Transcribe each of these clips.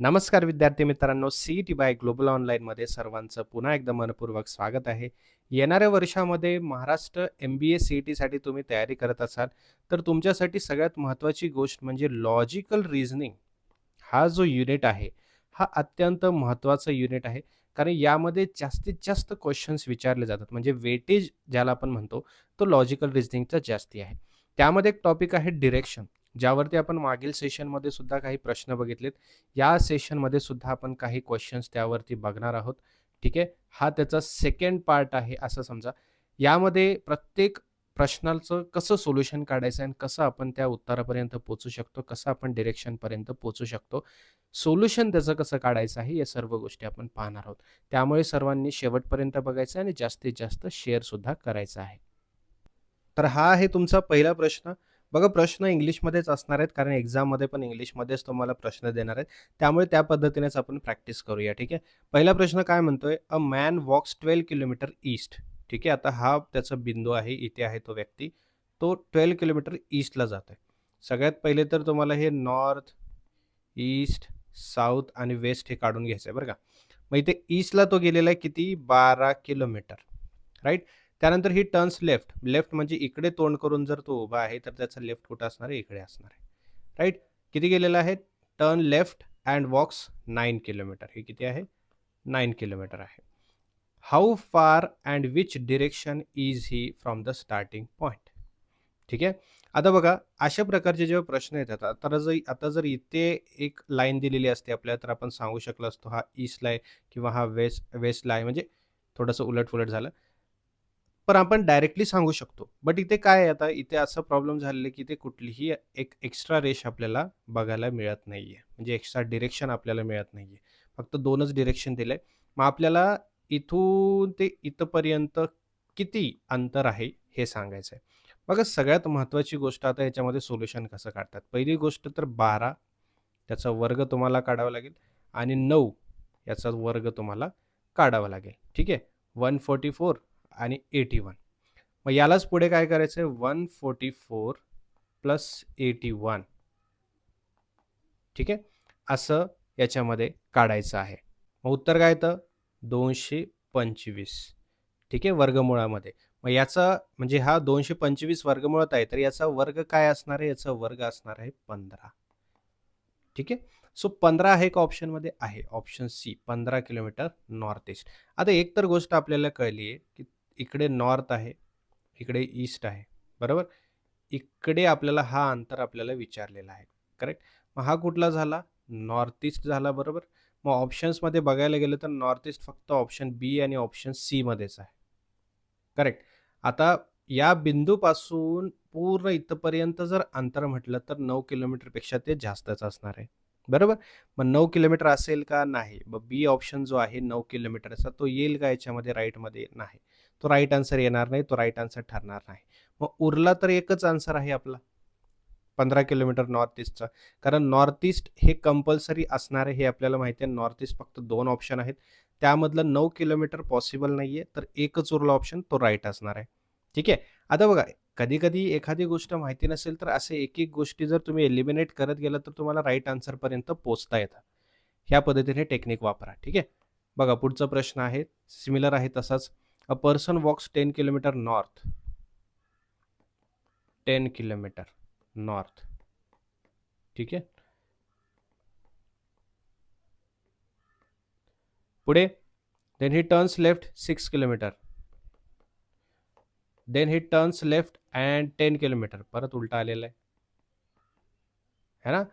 नमस्कार विद्यार्थी मित्रांनो सी टी बाय ग्लोबल ऑनलाईनमध्ये सर्वांचं पुन्हा एकदा मनपूर्वक स्वागत आहे. येणाऱ्या वर्षामध्ये Maharashtra M B A C E टीसाठी तुम्ही तयारी करत असाल तर तुमच्यासाठी सगळ्यात महत्त्वाची गोष्ट म्हणजे लॉजिकल रिझनिंग हा जो युनिट आहे हा अत्यंत महत्त्वाचा युनिट आहे. कारण यामध्ये जास्तीत जास्त क्वेश्चन्स विचारले जातात. म्हणजे वेटेज ज्याला आपण म्हणतो तो लॉजिकल रिझनिंगचा जास्ती आहे. त्यामध्ये एक टॉपिक आहे डिरेक्शन ज्यावरती आपण मागील सेशनमध्ये सुद्धा काही प्रश्न बघितलेत या सेशनमध्ये सुद्धा आपण काही क्वेश्चन्स त्यावरती बघणार आहोत. ठीक आहे? हा त्याचा सेकंड पार्ट आहे असं समजा. यामध्ये प्रत्येक प्रश्नाचं कसं सोल्युशन काढायचं आणि कसं आपण त्या उत्तरापर्यंत पोचू शकतो कसं आपण डिरेक्शनपर्यंत पोचू शकतो सोल्युशन त्याचं कसं काढायचं आहे या सर्व गोष्टी आपण पाहणार आहोत. त्यामुळे सर्वांनी शेवटपर्यंत बघायचं आणि जास्तीत जास्त शेअरसुद्धा करायचं आहे. तर हा आहे तुमचा पहिला प्रश्न. बघा प्रश्न इंग्लिशमध्येच असणार आहेत कारण एक्झाममध्ये पण इंग्लिशमध्येच तुम्हाला प्रश्न देणार आहेत. त्यामुळे त्या पद्धतीनेच आपण प्रॅक्टिस करूया ठीक आहे? पहिला प्रश्न काय म्हणतोय? A man walks twelve kilometre east. ठीक आहे आता हा त्याचा बिंदू आहे इथे आहे तो व्यक्ती. तो ट्वेल्व किलोमीटर ईस्टला जातोय. सगळ्यात पहिले तर तुम्हाला हे नॉर्थ ईस्ट साऊथ आणि वेस्ट हे काढून घ्यायचं आहे बरं का. मग इथे ईस्टला तो गेलेला आहे किती? बारा किलोमीटर. राईट? त्यानंतर ही टर्न्स लेफ्ट लेफ्ट म्हणजे इकडे तोंड करून जर तो उभा आहे तर त्याचा लेफ्ट कुठं असणार आहे? इकडे असणार आहे. राईट किती गेलेलं आहे? Turn left and walks nine kilometre हे किती आहे? नाईन किलोमीटर आहे. How far and which direction is he from the starting point ठीक आहे? आता बघा अशा प्रकारचे जेव्हा प्रश्न येतात आता जर आता जर इथे एक लाईन दिलेली असते आपल्याला तर आपण सांगू शकलो असतो हा ईस्टला आहे किंवा हा वेस्ट वेस्टला आहे म्हणजे थोडंसं उलटफुलट झालं. पण आपण डायरेक्टली सांगू शकतो. बट इथे काय आहे आता इथे असं प्रॉब्लेम झालेलं आहे की इथे कुठलीही एक एक्स्ट्रा रेश आपल्याला बघायला मिळत नाही आहे म्हणजे एक्स्ट्रा डिरेक्शन आपल्याला मिळत नाही आहे फक्त दोनच डिरेक्शन दिलं आहे मग आपल्याला इथून ते इथपर्यंत किती अंतर आहे हे सांगायचं आहे बघा सगळ्यात महत्त्वाची गोष्ट आता याच्यामध्ये सोल्युशन कसं काढतात? पहिली गोष्ट तर बारा त्याचा वर्ग तुम्हाला काढावा लागेल आणि नऊ याचा वर्ग तुम्हाला काढावा लागेल. ठीक आहे? वन फोर्टी फोर आणि एटी वन मग यालाच पुढे काय करायचं आहे one forty four plus eighty one ठीक आहे? असं याच्यामध्ये काढायचं आहे. मग उत्तर काय येतं? दोनशे पंचवीस. ठीक आहे? वर्गमुळामध्ये. मग याचा म्हणजे हा दोनशे पंचवीस वर्गमुळात आहे तर याचा वर्ग काय असणार आहे? याचा वर्ग असणार आहे पंधरा. ठीक आहे? सो पंधरा आहे का ऑप्शनमध्ये आहे. ऑप्शन सी पंधरा किलोमीटर नॉर्थ ईस्ट. आता एक तर गोष्ट आपल्याला कळली आहे की इकडे नॉर्थ आहे इकडे ईस्ट आहे बरोबर? इकडे आपल्याला हा अंतर आपल्याला विचारलेला आहे करेक्ट? मग हा कुठला झाला? नॉर्थ ईस्ट झाला बरोबर? मग ऑप्शन्समध्ये बघायला गेलं तर नॉर्थ ईस्ट फक्त ऑप्शन बी आणि ऑप्शन सीमध्येच आहे करेक्ट? आता या बिंदूपासून पूर्ण इथंपर्यंत जर अंतर म्हटलं तर नऊ किलोमीटरपेक्षा ते जास्तच असणार आहे बरोबर? मग नऊ किलोमीटर असेल का? नाही. मग बी ऑप्शन जो आहे नऊ किलोमीटरचा तो येईल का याच्यामध्ये राईटमध्ये नाही. तो राईट आन्सर येणार नाही तो राईट आन्सर ठरणार नाही. मग उरला तर एकच आन्सर आहे आपला. पंधरा किलोमीटर नॉर्थ ईस्टचा कारण नॉर्थ ईस्ट हे कंपल्सरी असणार आहे हे आपल्याला माहिती आहे. नॉर्थ ईस्ट फक्त दोन ऑप्शन आहेत. त्यामधलं नऊ किलोमीटर पॉसिबल नाही आहे तर एकच उरला ऑप्शन तो राईट असणार आहे. ठीक आहे? आता बघा कधी कधी एखादी गोष्ट माहिती नसेल तर असे एक एक गोष्टी जर तुम्ही एलिमिनेट करत गेला तर तुम्हाला राईट आन्सरपर्यंत पोचता येतं. ह्या पद्धतीने टेक्निक वापरा. ठीक आहे? बघा पुढचा प्रश्न आहे. सिमिलर आहे तसाच. A person walks ten kilometre north ten kilometre north ठीक आहे पुढे then he turns left six kilometre then he turns left and ten kilometre परत उलटा आलेला आहे. है ना?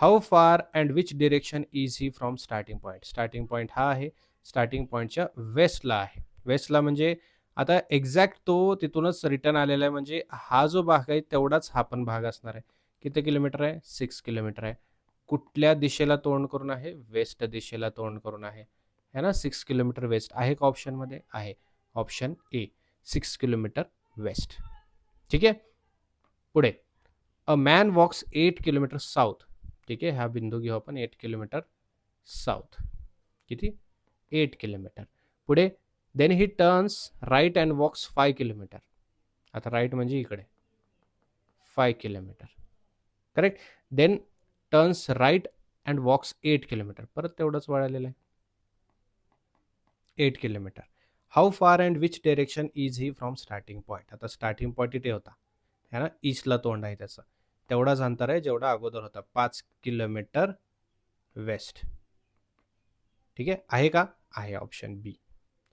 How far and which direction is he from starting point starting point हा आहे. स्टार्टिंग पॉईंटच्या वेस्टला आहे. वेस्टला म्हणजे आता एक्झॅक्ट तो तिथूनच रिटर्न आलेला आहे म्हणजे हा जो भाग आहे तेवढाच हा पण भाग असणार आहे. किती किलोमीटर आहे? सिक्स किलोमीटर आहे. कुठल्या दिशेला तोंड करून आहे? वेस्ट दिशेला तोंड करून आहे. है ना? सिक्स किलोमीटर वेस्ट आहे का ऑप्शनमध्ये आहे. Option A six kilometre west ठीक आहे? पुढे. A man walks eight kilometre south ठीक आहे? हा बिंदू घेऊ आपण. एट किलोमीटर साऊथ किती? एट किलोमीटर पुढे then he turns right and walks five kilometre आता राईट म्हणजे इकडे. Five kilometre correct then turns right and walks eight kilometre परत तेवढंच वळालेलं आहे. Eight kilometre how far and which direction is he from starting point आता starting point इथे होता. है ना? ईस्टला तोंड आहे त्याचं. तेवढाच अंतर आहे जेवढा अगोदर होता. पाच किलोमीटर वेस्ट ठीक आहे? आहे का? आहे ऑप्शन बी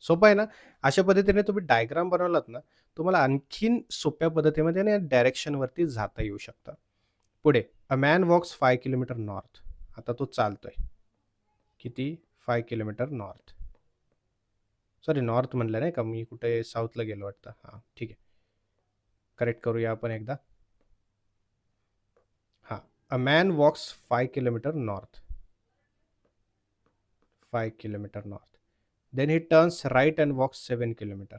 सोपं आहे ना? अशा पद्धतीने तुम्ही डायग्राम बनवलात ना तुम्हाला आणखीन सोप्या पद्धतीमध्ये ना डायरेक्शनवरती जाता येऊ शकतं. पुढे a man walks five kilometre north आता तो चालतोय. किती? Five kilometre north sorry north म्हणलं नाही का? मी कुठे साऊथला गेलो वाटतं. हां ठीक आहे. करेक्ट करूया आपण एकदा. हां a man walks five kilometre north five kilometre north then he turns right and walks 7 kilometer.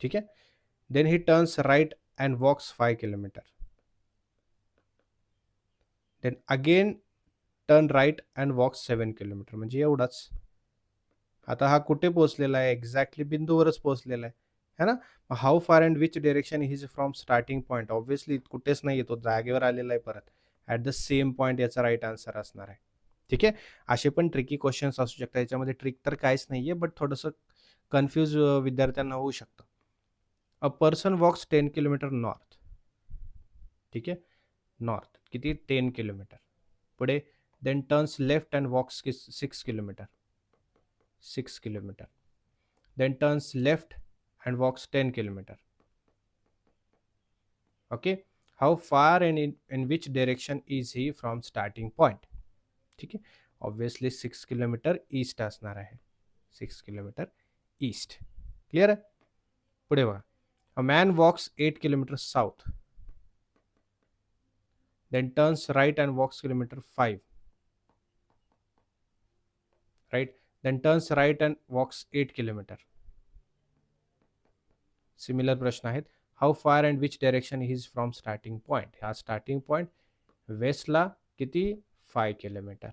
ठीक है then he turns right and walks 5 kilometer. Then again turn right and walks 7 kilometer. म्हणजे एवढाच. आता हा कुठे पोहोचलेला आहे? एक्झॅक्टली बिंदूवरच पोहोचलेला आहे. है ना? How far and which direction is from starting point obviously कुठेच नाही येतो जागेवर आलेला आहे परत. ॲट द सेम पॉईंट याचा राईट आन्सर असणार आहे. ठीक आहे? असे पण ट्रिकी क्वेश्चन्स असू शकतात. याच्यामध्ये ट्रिक तर काहीच नाही आहे बट थोडंसं कन्फ्यूज विद्यार्थ्यांना होऊ शकतं. A person walks ten kilometre north ठीक आहे? नॉर्थ किती? टेन किलोमीटर पुढे then turns left and walks कि six kilometre six kilometre then turns left and walks ten kilometre okay how far and in which direction is he from starting point ठीक है? Obviously six kilometre east असणार आहे six kilometre east clear आहे पुढे बघा. A man walks eight kilometre south then turns right and walks kilometre five right then turns right and walks eight kilometre similar प्रश्न आहेत. How far and which direction is from starting point हा starting point वेस्टला किती five kilometre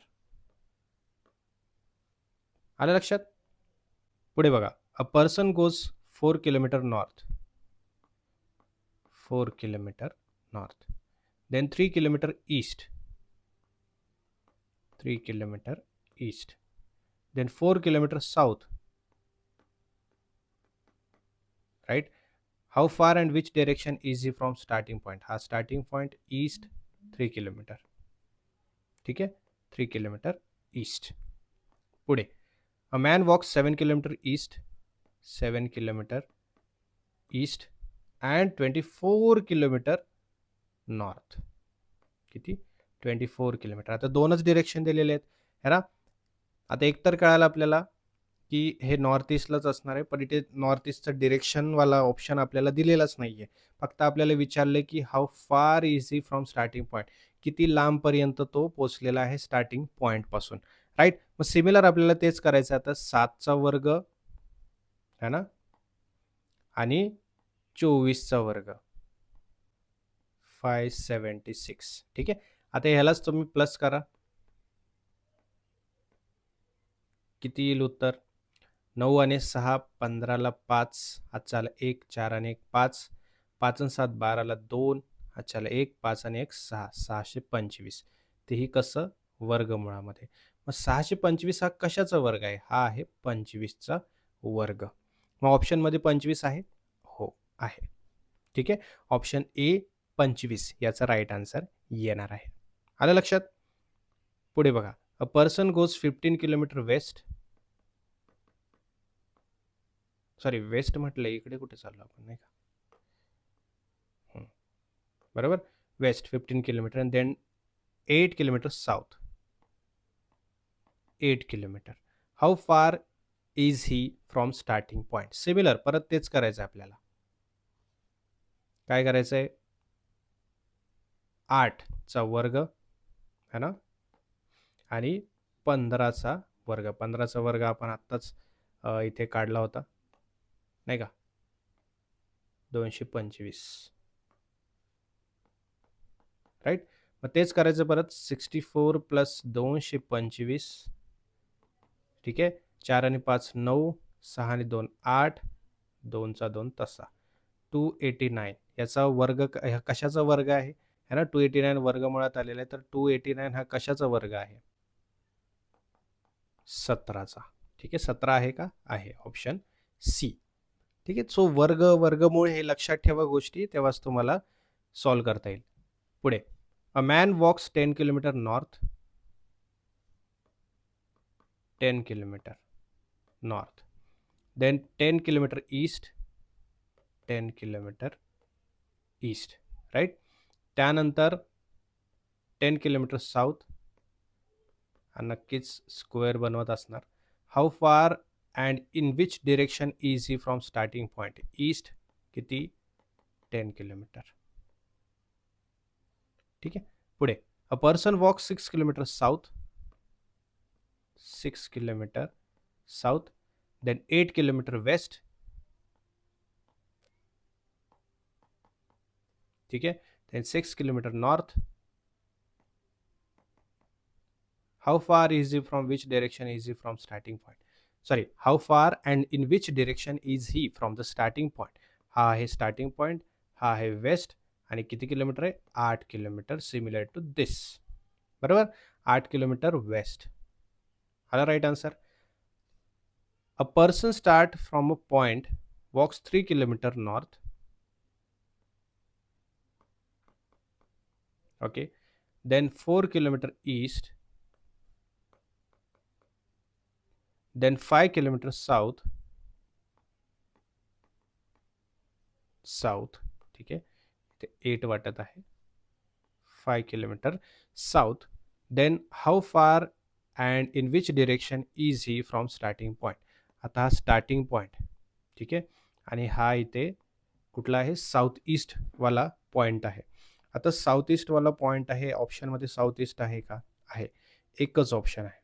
आलं लक्षात? पुढे बघा. A person goes four kilometre north four kilometre north then three kilometre east three kilometre east then four kilometre south right how far and which direction is from starting point हा starting point east three kilometre ठीक आहे three kilometre east पुढे. A man walks seven kilometre east seven kilometre east and twenty four kilometre north किती? Twenty four kilometre आता दोनच direction दिलेले आहेत. है ना? आता एकतर कळालं आपल्याला की हे नॉर्थ ईस्टलाच असणार आहे पण इथे नॉर्थ ईस्टचं डिरेक्शनवाला ऑप्शन आपल्याला दिलेलाच नाही आहे फक्त आपल्याला विचारले की हाऊ फार इझी फ्रॉम स्टार्टिंग पॉईंट किती लांबपर्यंत तो पोचलेला आहे स्टार्टिंग पॉईंटपासून राईट मग सिमिलर आपल्याला तेच करायचं आता. सातचा वर्ग है ना? आणि चोवीसचा वर्ग. फाय सेवन्टी सिक्स ठीक आहे? आता ह्यालाच तुम्ही प्लस करा. किती येईल उत्तर? नऊ आणि सहा पंधराला पाच आजचाला एक चार आणि एक पाच. पाच आणि सात बाराला दोन अच्छाला एक पाच आणि एक सहा. सहाशे पंचवीस. तेही कसं? वर्गमुळामध्ये. मग सहाशे पंचवीस हा कशाचा वर्ग आहे? हा आहे पंचवीसचा वर्ग. मग ऑप्शनमध्ये पंचवीस आहे? हो आहे. ठीक आहे? ऑप्शन ए पंचवीस. याचा राईट आन्सर येणार आहे. आलं लक्षात? पुढे बघा. A person goes fifteen kilometre west. Sorry west म्हटलं इकडे कुठे चाललो आपण नाही का? बरोबर? West fifteen kilometre and then eight kilometre south eight kilometre. How far is he from starting point similar परत तेच करायचं आहे आपल्याला. काय करायचं आहे आठचा वर्ग है ना? आणि पंधराचा वर्ग. पंधराचा वर्ग आपण आत्ताच इथे काढला होता. नाही का? दोनशे पंचवीस. राईट मग तेच करायचं परत. सिक्स्टी फोर प्लस दोनशे पंचवीस. ठीक आहे? चार आणि पाच नऊ. सहा आणि दोन आठ. दोनचा दोन तसा. टू एटी नाईन याचा वर्ग कशाचा वर्ग आहे? है ना? टू एटी नाईन वर्ग मुळात आलेला आहे. तर टू एटी नाईन हा कशाचा वर्ग आहे? सतराचा. ठीक आहे? सतरा आहे का? आहे. ऑप्शन सी ठीक आहे? सो वर्ग वर्गमूळ हे लक्षात ठेवा गोष्टी तेव्हाच तुम्हाला सॉल्व करता येईल. पुढे. A man walks ten kilometre north ten kilometre north then ten kilometre east ten kilometre east right त्यानंतर टेन किलोमीटर साऊथ हा नक्कीच स्क्वेअर बनवत असणार. How far and in which direction is he from starting point east किती ten kilometre ठीक आहे पुढे. A person walk six kilometre south six kilometre south then eight kilometre west ठीक आहे then six kilometre north how far is he from which direction is he from starting point? Sorry how far and in which direction is he from the starting point? हा आहे starting point हा आहे waste आणि किती kilometre आहे आठ kilometre similar to this बरोबर? आठ किलोमीटर वेस्ट आला right answer a person start from a point walks three kilometre north okay then four kilometre east then 5 kilometers south south ठीक आहे? ते एट वाटत आहे. Five kilometre south then how far and in which direction is he from starting point आता हा starting point ठीक आहे? आणि हा इथे कुठला आहे? साऊथ ईस्टवाला पॉईंट आहे. आता साऊथ ईस्टवाला पॉईंट आहे. ऑप्शनमध्ये साऊथ ईस्ट आहे का? आहे. एकच ऑप्शन आहे.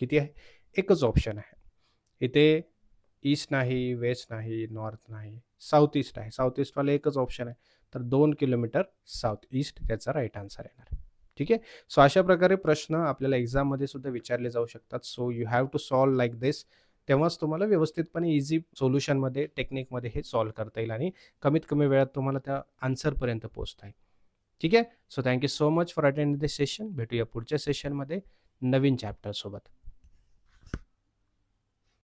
किती आहे? एकच ऑप्शन आहे. इथे ईस्ट नाही वेस्ट नाही नॉर्थ नाही साऊथ ईस्ट आहे. साऊथ ईस्टवाला एकच ऑप्शन आहे. तर दोन किलोमीटर साऊथ ईस्ट त्याचा राईट आन्सर येणार. ठीक आहे? सो अशा प्रकारे प्रश्न आपल्याला एक्झाममध्ये सुद्धा विचारले जाऊ शकतात. So you have to solve like this तेव्हाच तुम्हाला व्यवस्थितपणे इझी सोल्युशनमध्ये टेक्निकमध्ये हे सॉल्व करता येईल आणि कमीत कमी वेळात तुम्हाला त्या आन्सरपर्यंत पोहोचता येईल. ठीक आहे? So thank you so much for attend this session भेटूया पुढच्या सेशनमध्ये नवीन चॅप्टरसोबत